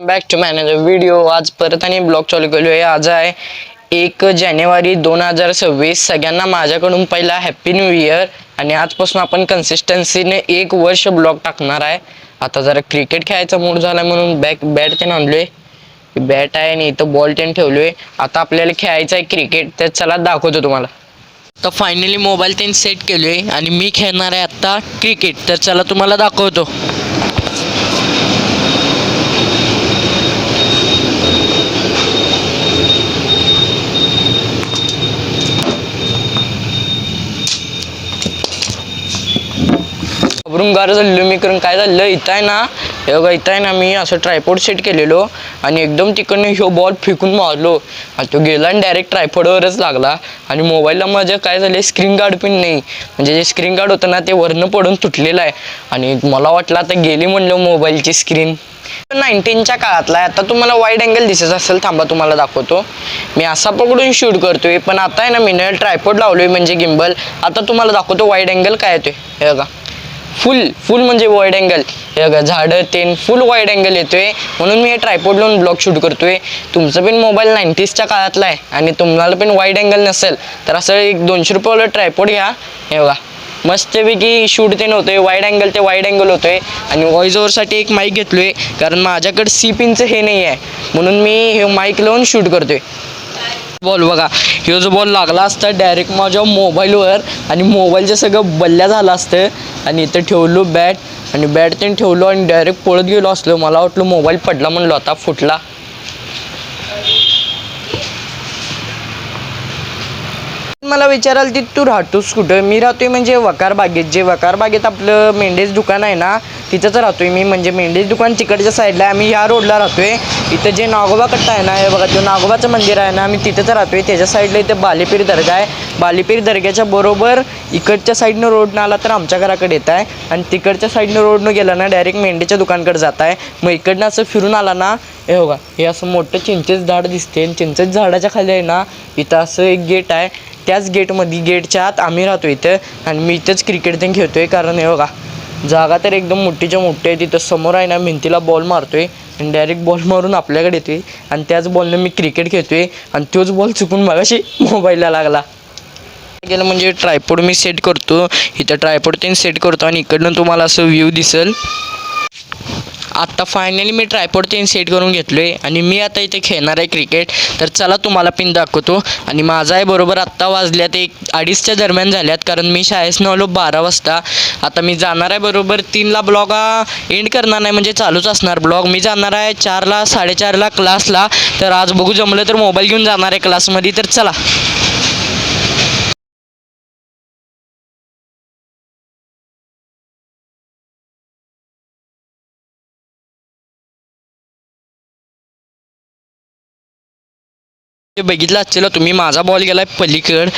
Back to manager video आज परत आणि ब्लॉग चालू केलो आहे आज आहे एक जानेवारी दोन हजार सव्वीस. सगळ्यांना माझ्याकडून पहिला हॅप्पी न्यू इयर आणि आजपासून आपण कन्सिस्टन्सीने एक वर्ष ब्लॉग टाकणार आहे. आता जरा क्रिकेट खेळायचा मूड झाला म्हणून बॅक बॅट ते आणलोय बॅट आहे आणि इथं बॉल टेन ठेवलोय. आता आपल्याला खेळायचं आहे क्रिकेट तर चला दाखवतो तुम्हाला. तर फायनली मोबाईल त्यांनी सेट केलोय आणि मी खेळणार आहे आत्ता क्रिकेट तर चला तुम्हाला दाखवतो. घाबरून गार झालेलो मी कारण काय झालं इथं आहे ना हे बघा इथं आहे ना मी असं ट्रायपॉड सेट केलेलो आणि एकदम तिकडनं ह्यो बॉल फेकून मारलो. आणि तो गेला आणि डायरेक्ट ट्रायपॉडवरच लागला. आणि मोबाईलला माझं काय झालं स्क्रीन गार्ड पण नाही. म्हणजे जे स्क्रीन गार्ड होतं ना ते वरनं पडून तुटलेलं आहे. आणि मला वाटलं आता गेली म्हणलं मोबाईलची स्क्रीन नाईन्टीनच्या काळातला आहे. आता तुम्हाला वाईड अँगल दिसत असेल थांबा तुम्हाला दाखवतो. मी असा पकडून शूट करतोय पण आता आहे ना मी ट्रायपॉड लावलोय म्हणजे गिम्बल आता तुम्हाला दाखवतो वाईड अँगल काय येतोय. हे बघा. फुल फुल म्हणजे वाईड अँगल झाडं तेन. फुल वाईड अँगल येतोय. म्हणून मी हे ट्रायपॉड लावून ब्लॉग शूट करतोय. तुमचं पण मोबाईल नाईन्टीजच्या काळातला आहे आणि तुम्हाला पण वाईड अँगल नसेल तर असं एक दोनशे रुपयाला ट्रायपॉड घ्या. हे बघा मस्तपैकी शूट ते होतोय वाईड अँगल ते वाईड अँगल होतोय. आणि व्हॉइस ओव्हरसाठी एक माईक घेतलोय कारण माझ्याकडे सी पिनचं हे नाही आहे. म्हणून मी हे माईक लावून शूट करतोय. बॉल बघा ह्यो जो बॉल लागला असता डायरेक्ट माझ्या मोबाईलवर आणि मोबाईलचं सगळं बल्ल्या झालं असतं. आणि इथं ठेवलो बॅट आणि बॅट त्यांनी ठेवलो आणि डायरेक्ट पळत गेलो असलो. मला वाटलं मोबाईल पडला म्हणलो आता फुटला. मला विचाराल ती तू राहतोस कुठं? मी राहतोय म्हणजे वकार बागेत. जे वकार बागेत आपलं मेंढेच दुकान आहे ना तिथंच राहतोय मी. म्हणजे मेंढेच दुकान तिकडच्या साईडला आम्ही या रोडला राहतोय. इथं जे नागोबा कट्टा आहे ना हे बघा तो नागोबाचं मंदिर आहे ना आम्ही तिथंच राहतोय. त्याच्या साईडला इथे बालीपीर दर्गा आहे. बालीपीर दर्ग्याच्या बरोबर इकडच्या साईडनं रोडनं आला तर आमच्या घराकडे येत आहे. आणि तिकडच्या साईडनं रोडनं गेला ना डायरेक्ट मेंढीच्या दुकानकडे जात आहे. मग इकडनं असं फिरून आला ना हे बघा हे असं मोठं चिंचेच झाड दिसते आणि चिंचेच झाडाच्या खाली आहे ना इथं असं एक गेट आहे. त्याच गेटमध्ये गेटच्या आत आम्ही राहतो इथं. आणि मी इथंच क्रिकेट ते आहे कारण हे बघा जागा तर एकदम मोठीच्या मोठी आहे तिथं समोर आहे ना भिंतीला बॉल मारतोय. आणि डायरेक्ट बॉल मारून आपल्याकडे येतोय. आणि त्याच बॉलनं मी क्रिकेट खेळतोय. आणि तोच बॉल चुकून मगाशी मोबाईलला लागला. गेलं म्हणजे ट्रायपोड मी सेट करतो. इथं ट्रायपोड ते सेट करतो आणि इकडनं तुम्हाला असं व्ह्यू दिसेल. आत्ता फायनली मी ट्रायपॉड ते सेट करून घेतलो आहे आणि मी आता इथे खेळणार आहे क्रिकेट तर चला तुम्हाला पिन दाखवतो. आणि माझा आहे बरोबर आत्ता वाजल्यात एक अडीचच्या दरम्यान झाल्यात कारण मी शाळेसनं आलो बारा वाजता. आता मी जाणार आहे बरोबर तीनला ब्लॉग एंड करणार नाही म्हणजे चालूच असणार ब्लॉग मी जाणार आहे चारला साडेचारला क्लासला तर आज बघू जमलं तर मोबाईल घेऊन जाणार आहे क्लासमध्ये तर चला. ते बघितलं असेल तुम्ही माझा बॉल गेलाय पलीकड.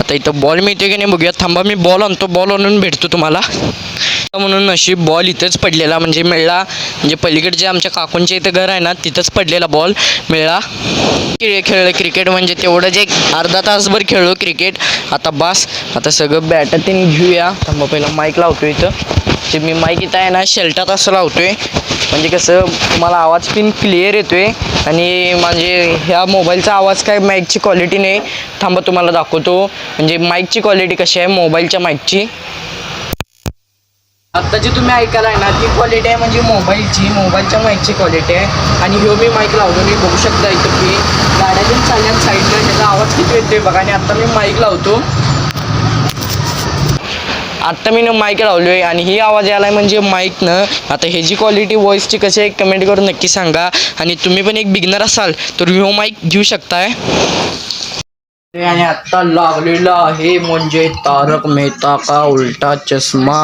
आता इथं बॉल मिळतोय की नाही बघूया. थांबा मी बॉल आणतो. बॉल आणून भेटतो तुम्हाला. म्हणून नशीब बॉल इथंच पडलेला. म्हणजे मिळला म्हणजे पलीकडे जे आमच्या काकूंच्या इथं घर आहे ना तिथंच पडलेला बॉल. मिळला. खेळ खेळलं क्रिकेट म्हणजे तेवढं जे अर्धा तासभर खेळलो क्रिकेट. आता बास आता सगळं बॅटात घेऊया. थांबा पहिला माईक लावतो इथं. ते मी माईक इथं आहे ना शेल्टात असं लावतोय. म्हणजे कसं तुम्हाला आवाज पिन क्लिअर येतोय. आणि म्हणजे ह्या मोबाईलचा आवाज काय माईकची क्वालिटी नाही. थांबा तुम्हाला दाखवतो. म्हणजे माईकची क्वालिटी कशी आहे? मोबाईलच्या माईकची आता जी तुम्ही ऐकायला आहे ना ती क्वालिटी आहे म्हणजे मोबाईलची मोबाईलच्या माईकची क्वालिटी आहे. आणि ह्यो मी माईक लावलो मी बघू शकता इथं की गाड्या चालल्या चालल्यात साईडला त्याचा आवाज किती येतोय बघा. आणि आत्ता मी माईक लावतो. आत्ता मी माईक लावलो आहे आणि ही आवाज यायला म्हणजे माईकनं आता ह्याची क्वालिटी व्हॉईसची कशी आहे कमेंट करून नक्की सांगा. आणि तुम्ही पण एक बिगनर असाल तर ह्यो माईक घेऊ शकताय. आणि आत्ता लागलेला आहे म्हणजे तारक मेहता का उलटा चष्मा.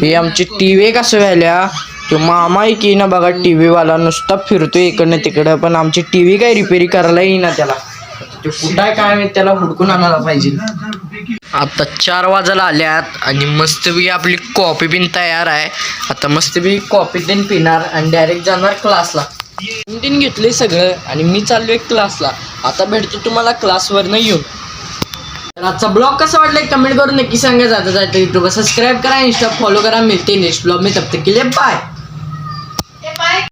हे आमची टी व्ही कसं व्हायल्या? तो मामा एक येईना ना बघा टी व्हीवाला नुसता फिरतोय इकडनं तिकडं पण आमची टी व्ही काय रिपेअरी करायला येईना त्याला. ते कुठं काय माहीत, त्याला हुडकून आणायला पाहिजे. आता चार वाजायला आल्यात आणि मस्तपैकी आपली कॉफी बिन तयार आहे. आता मस्तपैकी कॉफी बिन पिणार आणि डायरेक्ट जाणार क्लासला तीन घेतले सगळं आणि मी चाललोय क्लासला आता भेटतो तुम्हाला क्लासवरनं येऊन. तर आजचा ब्लॉग कसा वाटला कमेंट करून नक्की सांगा. जाता जाता युट्यूबवर सबस्क्राईब करा इंस्टा फॉलो करा. मिळते नेक्स्ट ब्लॉग मी तब तक के लिए बाय